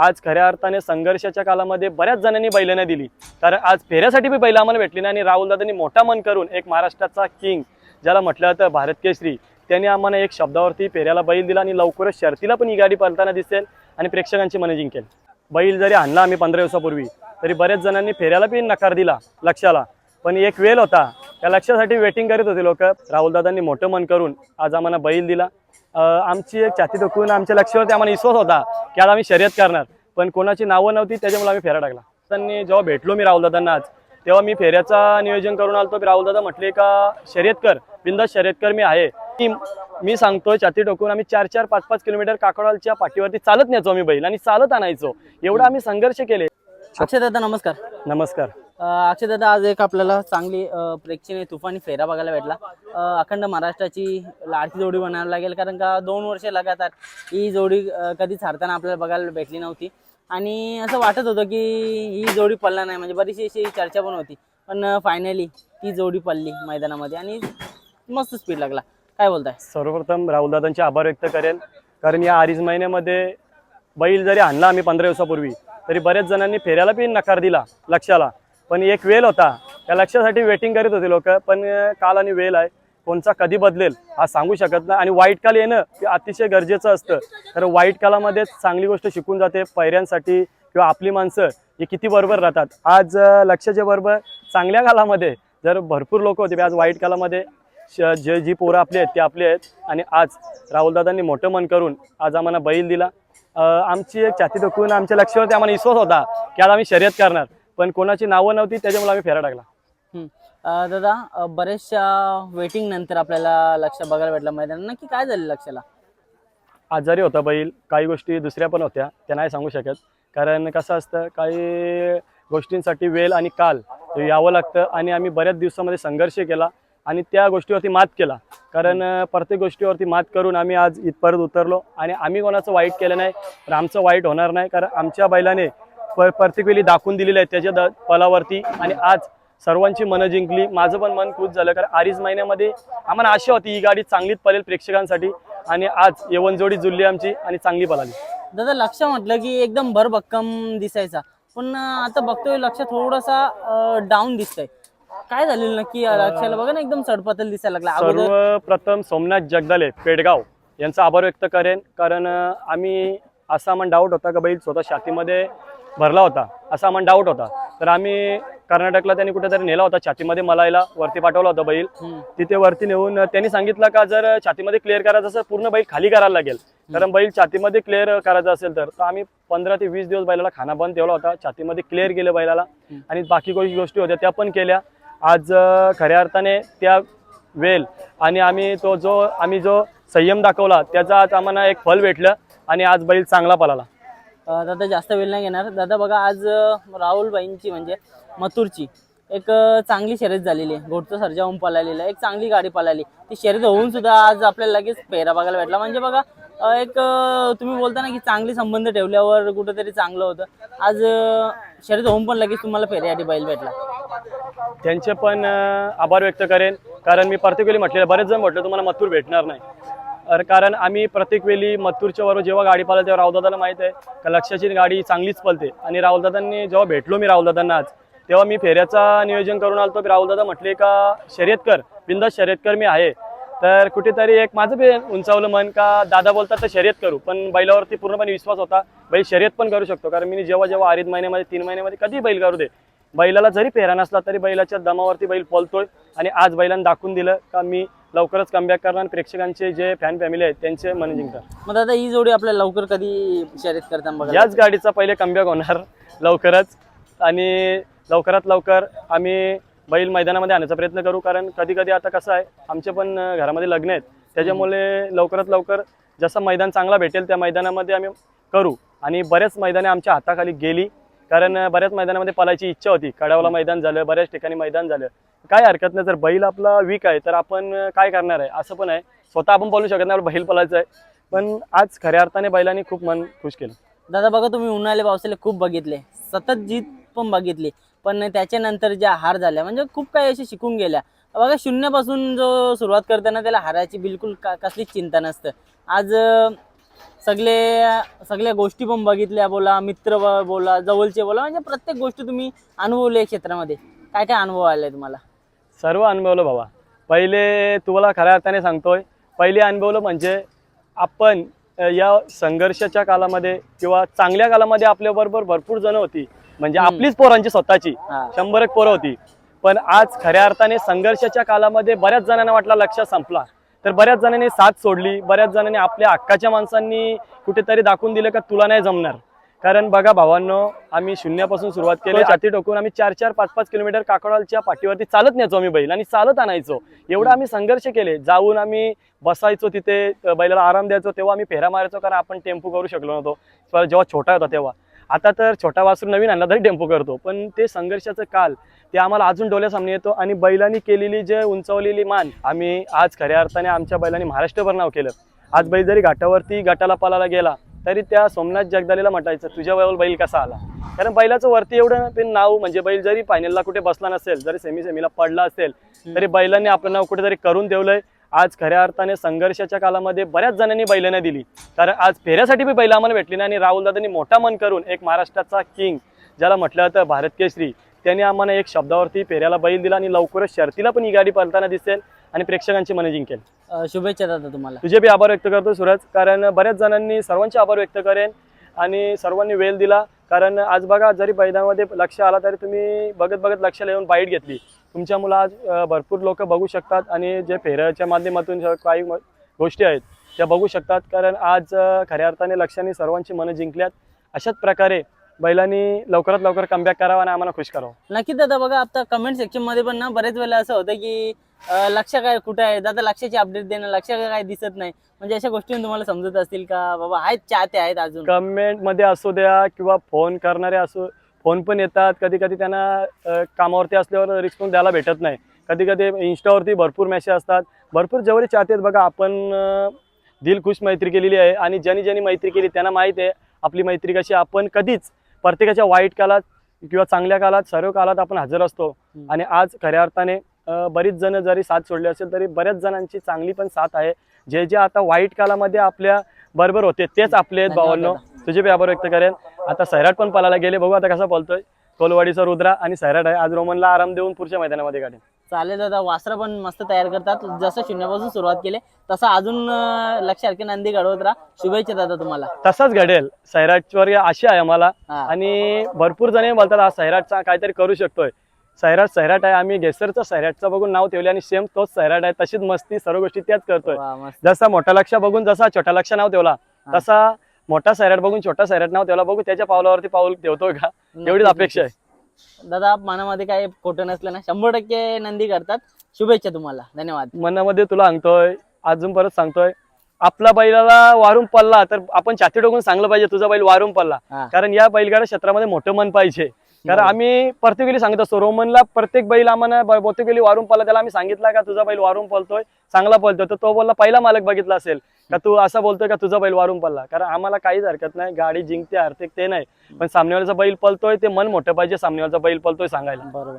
आज खऱ्या अर्थाने संघर्षाच्या काळामध्ये बऱ्याच जणांनी बैलांना दिली. कारण आज फेऱ्यासाठी बी बैल आम्हाला भेटली नाही आणि राहुल दादांनी मोठा मन करून एक महाराष्ट्राचा किंग ज्याला म्हटलं जातं भारत केसरी त्यांनी आम्हाला एक शब्दावरती फेऱ्याला बैल दिला आणि लवकरच शर्तीला पण ही गाडी पळताना दिसेल आणि प्रेक्षकांची मने जिंकेल. बैल जरी आणला आम्ही पंधरा दिवसापूर्वी तरी बऱ्याच जणांनी फेऱ्याला बी नकार दिला लक्षाला. पण एक वेळ होता त्या लक्षासाठी वेटिंग करीत होते लोक. राहुलदादांनी मोठं मन करून आज आम्हाला बैल दिला. आमची एक छाती दुखून आमच्या लक्षावरती आम्हाला विश्वास होता की आज आम्ही शर्यत करणार. पण कोणाची नावं नव्हती त्याच्यामुळे आम्ही फेरा टाकला. त्यांनी जेव्हा भेटलो मी राहुलदादांना आज तेव्हा मी फेऱ्याचा नियोजन करून आलतो. राहुलदादा म्हटले का शर्यत कर बिंदास शर्यत कर मी आहे. मी- मी सांगतोय छाती टोकून आम्ही चार चार पाच पाच किलोमीटर काकडवालच्या पाठीवरती चालत न्यायचो आम्ही बैल आणि चालत आणायचो. एवढा आम्ही संघर्ष केले. अक्षय दादा नमस्कार. नमस्कार. अक्षयदादा आज एक आपल्याला चांगली प्रेक्षणीय तुफानी फेरा बघायला भेटला. अखंड महाराष्ट्राची लाडकी जोडी बनायला लागेल कारण का दोन वर्ष लगातार ही जोडी कधीच हरताना आपल्याला बघायला भेटली नव्हती. आणि असं वाटत होतं की ही जोडी पडला नाही म्हणजे बरीचशी अशी चर्चा पण होती. पण फायनली ती जोडी पडली मैदानामध्ये आणि मस्त स्पीड लागला. काय बोलताय? सर्वप्रथम राहुलदादांचे आभार व्यक्त करेल. कारण या अडीच महिन्यामध्ये बैल जरी आणला आम्ही पंधरा दिवसापूर्वी तरी बऱ्याच जणांनी फेऱ्याला बी नकार दिला लक्षाला. पण एक वेल होता. त्या लक्षासाठी वेटिंग करीत होते लोक. पण काल आणि वेल आहे. कोणचा कधी बदलेल हा सांगू शकत नाही. आणि वाईट काल येणं हे अतिशय गरजेचं असतं. तर वाईट कालामध्ये चांगली गोष्ट शिकून जाते पैऱ्यांसाठी किंवा आपली माणसं हे किती बरोबर राहतात. आज लक्षाच्या बरोबर चांगल्या कालामध्ये जर भरपूर लोक होते आज वाईट कालामध्ये श- जे जी पोरं आपली आहेत ते आपली आहेत. आणि आज राहुलदादांनी मोठं मन करून आज आम्हाला बैल दिला. आमची एक छाती दुखून आमच्या लक्षावरती आम्हाला विश्वास होता की आज आम्ही शर्यत करणार. पण कोणाची नावं नव्हती त्याच्यामुळे आम्ही फेरा टाकला. अं, दादा बऱ्याचशा वेटिंग नंतर आपल्याला लक्ष बघायला भेटलं मैदान नक्की काय झालं लक्षाला? आजारी होता बैल काही गोष्टी दुसऱ्या पण होत्या त्या नाही सांगू शकत. कारण कसं असतं काही गोष्टींसाठी वेळ आणि काल हे यावं लागतं आणि आम्ही बऱ्याच दिवसामध्ये संघर्ष केला आणि त्या गोष्टीवरती मात केला. कारण अं, प्रत्येक गोष्टीवरती मात करून आम्ही आज इथपर्यंत उतरलो आणि आम्ही कोणाचं वाईट केलं नाही तर आमचं वाईट होणार नाही. कारण आमच्या बैलाने प प्रत्येक वेळी दाखवून दिलेलं आहे त्याच्या द पलावरती. आणि आज सर्वांची मनं जिंकली. माझं पण मन खुश झालं कारण अडीच महिन्यामध्ये आम्हाला आशा होती ही गाडी चांगलीच पळेल प्रेक्षकांसाठी. आणि आज येवण जोडी जुळली आमची आणि चांगली पळाली. दादा लक्ष म्हटलं की एकदम भरभक्कम दिसायचा. पण आता बघतोय लक्ष थोडासा डाऊन दिसतंय. काय झालेलं नक्की? लक्षाला बघा ना एकदम सडपतल दिसायला लागला. सर्वप्रथम सोमनाथ जगदाले पेडगाव यांचा आभार व्यक्त करेन. कारण आम्ही असा आम्हाला डाऊट होता का बैल स्वतः छातीमध्ये भरला होता. असा आम्हाला डाऊट होता. तर आम्ही कर्नाटकला त्यांनी कुठेतरी नेला होता. छातीमध्ये मलायला वरती पाठवला होता बैल. तिथे वरती नेऊन त्यांनी सांगितलं का जर छातीमध्ये क्लिअर करायचं असेल पूर्ण बैल खाली करायला लागेल. कारण बैल छातीमध्ये क्लिअर करायचं असेल तर आम्ही पंधरा ते वीस दिवस बैलाला खाना बंद ठेवला होता. छातीमध्ये क्लिअर केलं बैलाला. आणि बाकी गोष्टी गोष्टी होत्या त्या पण केल्या. आज खऱ्या अर्थाने त्या वेल आणि आम्ही तो जो आम्ही जो संयम दाखवला त्याचा आज आम्हाला एक फल भेटलं आणि आज बैल चांगला पळाला. दादा जास्त वेळ नाही घेणार. दादा बघा आज राहुलबाईंची म्हणजे मथुरची एक चांगली शर्यत झालेली आहे. घोडचं सर्जा होऊन पळालेलं एक चांगली गाडी पळाली. ती शर्यत होऊन सुद्धा आज आपल्याला लगेच पेहरा बघायला भेटला. म्हणजे बघा एक तुम्ही बोलता ना की चांगले संबंध ठेवल्यावर कुठंतरी चांगलं होतं. आज शर्यत होऊन पण लगेच तुम्हाला फेऱ्यासाठी बैल भेटला. त्यांचे पण आभार व्यक्त करेन. कारण मी प्रत्येक म्हटलेलं बरेच जण म्हटलं तुम्हाला मथुर भेटणार नाही. कारण आम्ही प्रत्येक वेळी मत्तूरच्या बरोबर जेव्हा गाडी पाहिलं तेव्हा राहुलदादांना माहीत आहे का लक्षाची गाडी चांगलीच पलते आणि राहुलदादांनी जेव्हा भेटलो मी राहुलदादांना आज तेव्हा मी फेऱ्याचा नियोजन करून आलो आलतो राहुलदादा म्हटले का शर्यत कर शर्यतकर शर्यत कर मी आहे. तर कुठेतरी एक माझं बी उंचावलं मन का दादा बोलतात तर शर्यत करू. पण बैलावरती पूर्णपणे विश्वास होता. बैल शर्यत पण करू शकतो कारण मी जेव्हा जेव्हा अडीच महिन्यामध्ये तीन महिन्यामध्ये कधी बैल करू दे बैलाला जरी पेहरा नसला तरी बैलाच्या दमावरती बैल पलतोय आणि आज बैलांना दाखवून दिलं का मी लवकरच कमबॅक करणार. आणि प्रेक्षकांचे जे फॅन फॅमिली आहेत त्यांचे मन जिंकणार मग दादा ही जोडी आपल्याला लवकर कधी शर्यत करताना बघा याच गाडीचा पहिले कमबॅक होणार लवकरच. आणि लवकरात लवकर आम्ही बैल मैदानामध्ये आणण्याचा प्रयत्न करू कारण कधी कधी आता कसं आहे आमचे पण अं, घरामध्ये लग्न आहेत. त्याच्यामुळे लवकरात लवकर जसं मैदान चांगला भेटेल त्या मैदानामध्ये आम्ही करू. आणि बरेच मैदाने आमच्या हाताखाली गेली. कारण बऱ्याच मैदानामध्ये पळायची इच्छा होती. कडावला मैदान झालं बऱ्याच ठिकाणी मैदान झालं. काय हरकत नाही जर बैल आपला वीक आहे तर आपण काय करणार आहे? असं पण आहे. स्वतः आपण बोलू शकत नाही आपलं बैल पळायचं आहे. पण आज खऱ्या अर्थाने बैलांनी खूप मन खुश केलं. दादा बघा तुम्ही उन्हाळे पावसाळे खूप बघितले. सतत जीत पण बघितली. पण त्याच्यानंतर ज्या हार झाल्या म्हणजे खूप काही असे शिकून गेल्या. बघा शून्यापासून जो सुरुवात करताना त्याला हाराची बिलकुल का कसलीच चिंता नसतं. आज सगळे सगळ्या गोष्टी पण बघितल्या बोला मित्र बोला जवळचे बोला म्हणजे प्रत्येक गोष्ट तुम्ही अनुभवली क्षेत्रामध्ये. काय काय अनुभव आले तुम्हाला? सर्व अनुभवलं बाबा. पहिले तुम्हाला खऱ्या अर्थाने सांगतोय पहिले अनुभवलं म्हणजे आपण या संघर्षाच्या कालामध्ये किंवा चांगल्या कालामध्ये आपल्याबरोबर भरपूर जण होती. म्हणजे. आपलीच पोरांची स्वतःची. शंभर एक पोरं होती. पण आज खऱ्या अर्थाने संघर्षाच्या कालामध्ये बऱ्याच जणांना वाटला लक्ष संपला. तर बऱ्याच जणांनी साथ सोडली बऱ्याच जणांनी आपल्या हक्काच्या माणसांनी कुठेतरी दाखवून दिलं का तुला नाही जमणार. कारण बघा भावांनो आम्ही शून्यापासून सुरुवात केली छाती टोकून आम्ही चार चार पाच पाच किलोमीटर काकडवालच्या पाठीवरती चालत न्यायचो आम्ही बैल आणि चालत आणायचो. एवढं आम्ही संघर्ष केले. जाऊन आम्ही बसायचो तिथे बैलाला आराम द्यायचो तेव्हा आम्ही फेरा मारायचो कारण आपण टेम्पो करू शकलो नव्हतो. जेव्हा छोटा होता तेव्हा. आता तर छोटा वासरू नवीन आणला तरी टेम्पो करतो पण ते संघर्षाचं काल ते आम्हाला अजून डोळ्यासामने येतो आणि बैलांनी केलेली जे उंचावलेली मान आम्ही आज खऱ्या अर्थाने आमच्या बैलांनी महाराष्ट्रभर नाव केलं. आज बैल जरी घाटावरती गटाला पालाला गेला तरी त्या सोमनाथ जगदालेला म्हटायचं तुझ्या वयावर बैल कसा आला? कारण बैलाचं वरती एवढं ते नाव म्हणजे बैल जरी फायनलला कुठे बसला नसेल जरी सेमी सेमीला पडला असेल तरी बैलांनी आपलं नाव कुठेतरी करून ठेवलंय. आज खऱ्या अर्थाने संघर्षाच्या कालामध्ये बऱ्याच जणांनी बैलांना दिली. कारण आज फेऱ्यासाठी बी बैल आम्हाला भेटली नाही आणि राहुल दादांनी मोठा मन करून एक महाराष्ट्राचा किंग ज्याला म्हटलं जातं भारत केसरी त्यांनी आम्हाला एक शब्दावरती फेऱ्याला बैल दिला आणि लवकरच शर्तीला पण ही गाडी पळताना दिसेल आणि प्रेक्षकांची मनं जिंकेल. शुभेच्छा दादा तुम्हाला. तुझे बी आभार व्यक्त करतो सूरज कारण बऱ्याच जणांनी सर्वांचे आभार व्यक्त करेन आणि सर्वांनी वेळ दिला. कारण आज बघा जरी मैदानामध्ये लक्ष आला तरी तुम्ही बघत बघत लक्षाला येऊन बाईट घेतली. तुमच्या मुलं आज भरपूर लोक बघू शकतात आणि जे फेऱ्याच्या माध्यमातून काही गोष्टी आहेत त्या बघू शकतात. कारण आज खऱ्या अर्थाने लक्षाने सर्वांची मनं जिंकल्यात. अशाच प्रकारे बैलांनी लवकरात लवकर कमबॅक करावा आणि आम्हाला खुश करावं. नक्की दादा बघा आता कमेंट सेक्शनमध्ये पण ना बरेच वेळेला असं होतं की लक्ष काय कुठे आहे? दादा लक्षाची अपडेट देणं लक्ष काय दिसत नाही. म्हणजे अशा गोष्टी तुम्हाला समजत असतील का? बाबा आहेत चाहते आहेत अजून. कमेंटमध्ये असू द्या किंवा फोन करणारे असो फोन पण येतात. कधी कधी त्यांना कामावरती असल्यावर रिस्पॉन्स द्यायला भेटत नाही. कधी कधी इन्स्टावरती भरपूर मेसेज असतात. भरपूर जेवढे चाहते आहेत बघा. आपण दिलखुश मैत्री केलेली आहे आणि ज्यांनी ज्यांनी मैत्री केली त्यांना माहीत आहे. आपली मैत्री कशी. आपण कधीच प्रत्येकाच्या वाईट काळात किंवा चांगल्या काळात सर्व काळात आपण हजर असतो. आणि आज खऱ्या अर्थाने बरीच जण जरी साथ सोडली असेल तरी बऱ्याच जणांची चांगली पण साथ आहे. जे जे आता वाईट काळामध्ये आपल्या बरोबर होते तेच आपले आहेत भावांनो. तुझे बी आभार व्यक्त करेन. आता सैराट पण पळायला गेले बघू आता कसा बोलतोय कोलवाडीचा रुद्रा आणि सैराट आहे आज रोमनला आराम देऊन पुढच्या मैदानामध्ये काढेन. चालेल दादा वासरा पण मस्त तयार करतात. जसं शून्यापासून सुरुवात केली तसं अजून अं, लक्ष सारखे नंदी घडवत राहा. शुभेच्छा दादा तुम्हाला. तसाच घडेल. सैराटवर आशा आहे आम्हाला. आणि भरपूर जण बोलतात हा सैराटचा काहीतरी करू शकतोय. सैराट सैराट आहे. आम्ही गेसरचा सैराटचा बघून नाव ठेवले आणि सेम तोच सैराट आहे. तशीच मस्ती सर्व गोष्टी त्याच करतोय. जसा मोठा लक्ष बघून जसा छोटा लक्ष नाव ठेवला. तसा मोठा सैराट बघून छोटा सैराट नाव ठेवला बघू त्याच्या पावलावरती पाऊल ठेवतोय का? एवढीच अपेक्षा आहे. दादा मनामध्ये काय खोटं नसलं ना शंभर टक्के नंदी करतात. शुभेच्छा तुम्हाला. धन्यवाद. मनामध्ये तुला सांगतोय अजून परत सांगतोय आपला बैलाला वारून पडला तर आपण छाती टोकून सांगलं पाहिजे तुझा बैल वारून पडला. कारण या बैलगाडा क्षेत्रामध्ये मोठं मन पाहिजे. कारण बरोबर. आम्ही प्रत्येक वेळी सांगत असतो रोमनला प्रत्येक बैल आम्हाला बहुतेक वेळी वारून पडला त्याला आम्ही सांगितलं का तुझा बैल वारून पळतोय चांगला पळतोय तर तो बोलला पहिला मालक बघितला असेल का तू असा बोलतोय का तुझा बैल वारून पडला कारण आम्हाला काहीच हरकत नाही गाडी जिंकते हरते ते नाही. पण सामनेवाल्याचा बैल पळतोय ते मन मोठं पाहिजे सामनेवाल्याचा बैल पळतोय सांगायला. बरोबर.